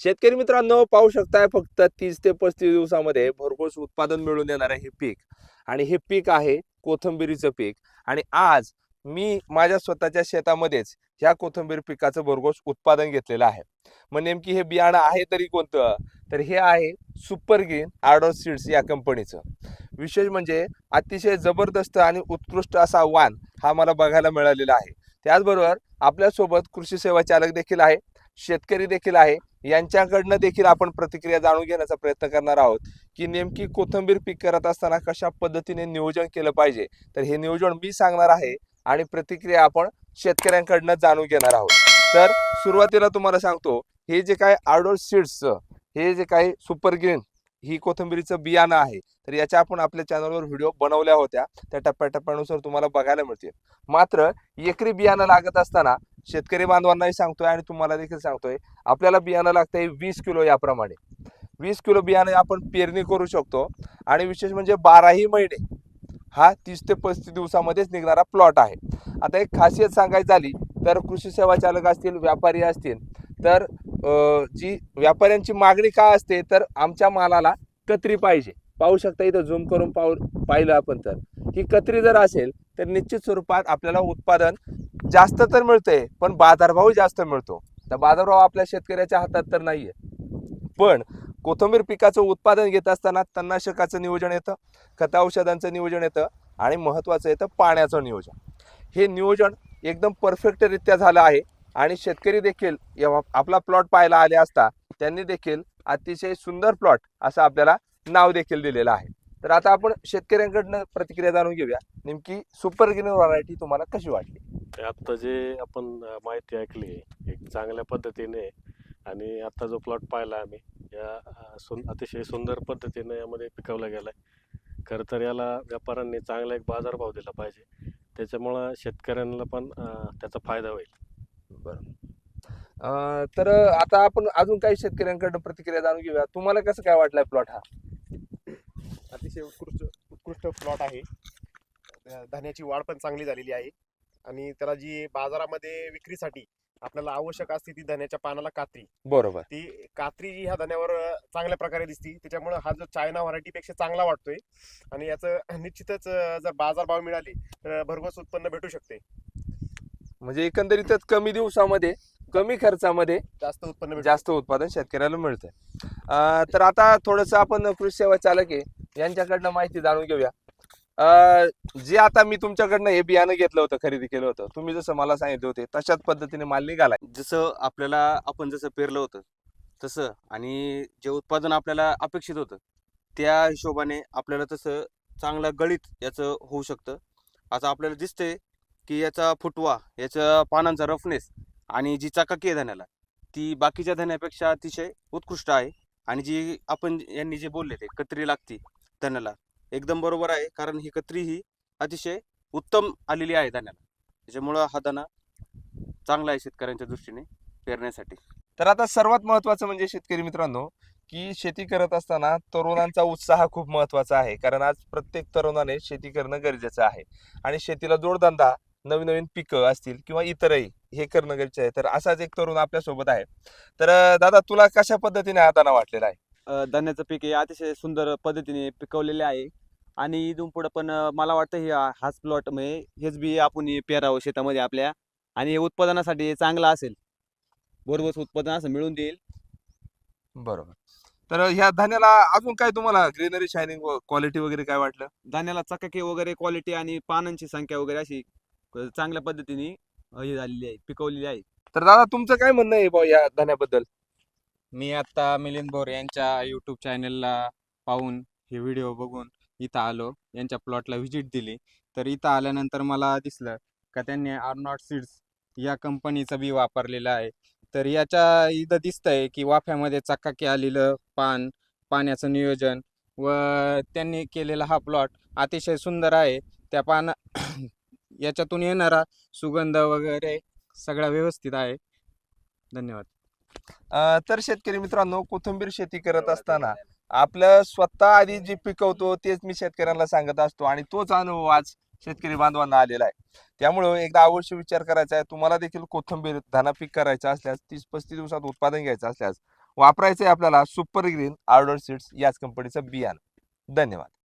शेतकरी मित्रांनो पाहू शकताय फक्त तीस ते पस्तीस दिवसामध्ये भरघोस उत्पादन मिळून येणार आहे हे पीक. आणि हे पीक आहे कोथंबिरीचं पीक. आणि आज मी माझ्या स्वतःच्या शेतामध्येच ह्या कोथंबीर पिकाचं भरघोस उत्पादन घेतलेलं आहे. मग नेमकी हे बियाणं आहे तरी कोणतं? तर हे आहे सुपर ग्रीन आर्डर सीड्स या कंपनीचं. विशेष म्हणजे अतिशय जबरदस्त आणि उत्कृष्ट असा वाण हा मला बघायला मिळालेला आहे. त्याचबरोबर आपल्यासोबत कृषी सेवा चालक देखील आहे. शेतकरी देखील आहे. यांच्याकडनं देखील आपण प्रतिक्रिया जाणून घेण्याचा प्रयत्न करणार आहोत की नेमकी कोथंबीर पीक करत असताना कशा पद्धतीने नियोजन केलं पाहिजे? तर हे नियोजन मी सांगणार आहे आणि प्रतिक्रिया आपण शेतकऱ्यांकडनं जाणून घेणार आहोत. तर सुरुवातीला तुम्हाला सांगतो हे जे काय आर्डोर सीड्सचं हे जे काही सुपर ग्रीन ही कोथंबिरीचं बियाणं आहे. तर याच्या आपण आपल्या चॅनलवर व्हिडिओ बनवल्या होत्या. त्या टप्प्याटप्प्यानुसार तुम्हाला बघायला मिळतील. मात्र एकरी बियाणं लागत असताना शेतकरी बांधवांनाही सांगतोय आणि तुम्हाला देखील सांगतोय आपल्याला बियाणं लागतंय वीस किलो याप्रमाणे. वीस किलो बियाणे आपण पेरणी करू शकतो आणि विशेष म्हणजे बाराही महिने हा तीस ते पस्तीस दिवसामध्येच निघणारा प्लॉट आहे. आता एक खासियत सांगायची झाली तर कृषी सेवा चालक असतील व्यापारी असतील तर जी व्यापाऱ्यांची मागणी काय असते तर आमच्या मालाला कत्री पाहिजे. पाहू शकता इथं झूम करून पाहू पाहिलं आपण तर. ही कत्री जर असेल तर निश्चित स्वरूपात आपल्याला उत्पादन जास्त तर मिळतंय पण बाजारभाव जास्त मिळतो. तर बाजारभाव आपल्या शेतकऱ्याच्या हातात तर नाहीये. पण कोथिंबीर पिकाचं उत्पादन घेत असताना तणनाशकाचं नियोजन येतं खत औषधांचं नियोजन येतं आणि महत्त्वाचं येतं पाण्याचं नियोजन. हे नियोजन एकदम परफेक्टरित्या झालं आहे आणि शेतकरी देखील आपला प्लॉट पाहायला आले असता त्यांनी देखील अतिशय सुंदर प्लॉट असं आपल्याला नाव देखील दिलेलं आहे. तर आता आपण शेतकऱ्यांकडनं प्रतिक्रिया जाणून घेऊया. नेमकी सुपर ग्रीन व्हरायटी तुम्हाला कशी वाटली? आत्ता जे आपण माहिती ऐकली एक चांगल्या पद्धतीने आणि आत्ता जो प्लॉट पाहिला आम्ही या सुन अतिशय सुंदर पद्धतीने यामध्ये पिकवला गेला आहे खरं तर याला व्यापाऱ्यांनी चांगला एक बाजारभाव दिला पाहिजे. त्याच्यामुळं शेतकऱ्यांना पण त्याचा फायदा होईल. बरं. अं, तर आता आपण अजून काही शेतकऱ्यांकडनं प्रतिक्रिया जाणून घेऊया. तुम्हाला कसं काय वाटलाय प्लॉट हा? अतिशय उत्कृष्ट उत्कृष्ट प्लॉट आहे. अं, धान्याची वाढ पण चांगली झालेली आहे. आणि त्याला जी बाजारामध्ये विक्रीसाठी आपल्याला आवश्यक असते ती धान्याच्या पानाला कात्री. बरोबर. ती कात्री जी ह्या धान्यावर चांगल्या प्रकारे दिसती. त्याच्यामुळे हा जो चायना व्हरायटीपेक्षा चांगला वाटतोय. आणि याचं निश्चितच जर बाजारभाव मिळाले तर भरघोस उत्पन्न भेटू शकते. म्हणजे एकंदरीतच कमी दिवसामध्ये कमी खर्चामध्ये जास्त उत्पन्न जास्त उत्पादन शेतकऱ्याला मिळतंय. अं, तर आता थोडस आपण कृषी सेवा चालक आहे. यांच्याकडनं माहिती जाणून घेऊया. जे आता मी तुमच्याकडनं हे बियाणं घेतलं होतं खरेदी केलं होतं तुम्ही जसं मला सांगितले होते तशाच पद्धतीने माल निघाला जसं आपल्याला आपण जसं पेरलं होतं तसं आणि जे उत्पादन आपल्याला अपेक्षित होतं त्या हिशोबाने आपल्याला तसं चांगलं गळीत याचं होऊ शकतं. आता आपल्याला दिसतंय की याचा फुटवा याच्या पानांचा रफनेस आणि जी चकाकी आहे धान्याला ती बाकीच्या धान्यापेक्षा अतिशय उत्कृष्ट आहे. आणि जी आपण यांनी जे बोलले ते कत्री लागती धान्याला एकदम बरोबर आहे. कारण ही कत्री ही अतिशय उत्तम आलेली आहे धान्याला त्याच्यामुळं हा दाणा चांगला आहे शेतकऱ्यांच्या दृष्टीने पेरण्यासाठी. तर आता सर्वात महत्वाचं म्हणजे शेतकरी मित्रांनो की शेती करत असताना तरुणांचा उत्साह खूप महत्त्वाचा आहे. कारण आज प्रत्येक तरुणाने शेती करणं गरजेचं आहे. आणि शेतीला जोडधंदा नवीन नवीन पिकं असतील किंवा इतरही हे करणं गरजेचं आहे. तर असाच एक तरुण आपल्यासोबत आहे. तर दादा तुला कशा पद्धतीने हा दाना वाटलेला आहे? धान्याचं पीक हे अतिशय सुंदर पद्धतीने पिकवलेले आहे. आणि इथून पुढं पण मला वाटतं हे हा- हाच प्लॉट म्हणजे हेच बी आपण पेरावं शेतामध्ये आपल्या आणि हे उत्पादनासाठी हे चांगलं असेल. बरोबर उत्पादन असं मिळून देईल. बरोबर. तर ह्या धान्याला अजून काय तुम्हाला ग्रीनरी शायनिंग क्वालिटी वगैरे काय वाटलं? धान्याला चकाकी वगैरे क्वालिटी आणि पानांची संख्या वगैरे अशी चांगल्या पद्धतीने हे झालेली आहे पिकवलेली आहे. तर दादा तुमचं काय म्हणणं आहे बुवा या धान्याबद्दल? मी आता मिलिंद बोर यांच्या यूट्यूब चॅनलला पाहून हे व्हिडिओ बघून इथं आलो यांच्या प्लॉटला व्हिजिट दिली. तर इथं आल्यानंतर मला दिसलं का त्यांनी आर्नॉट सीड्स या कंपनीचं बी वापरलेलं आहे. तर याच्या इथं दिसतंय की वाफ्यामध्ये चकाकी आलेलं पान पाण्याचं नियोजन व त्यांनी केलेला हा प्लॉट अतिशय सुंदर आहे. त्या पाना याच्यातून येणारा सुगंध वगैरे सगळा व्यवस्थित आहे. धन्यवाद. तर शेतकरी मित्रांनो कोथिंबीर शेती करत असताना आपलं स्वतः आधी जे पिकवतो तेच मी शेतकऱ्यांना सांगत असतो आणि तोच अनुभव आज शेतकरी बांधवांना आलेला आहे. त्यामुळं एकदा अवश्य विचार करायचा आहे. तुम्हाला देखील कोथंबीर धाना पीक करायचं असल्यास तीस पस्तीस दिवसात उत्पादन घ्यायचं असल्यास वापरायचं आहे आपल्याला सुपर ग्रीन आर्डर सीड्स याच कंपनीचं बियाणं. धन्यवाद.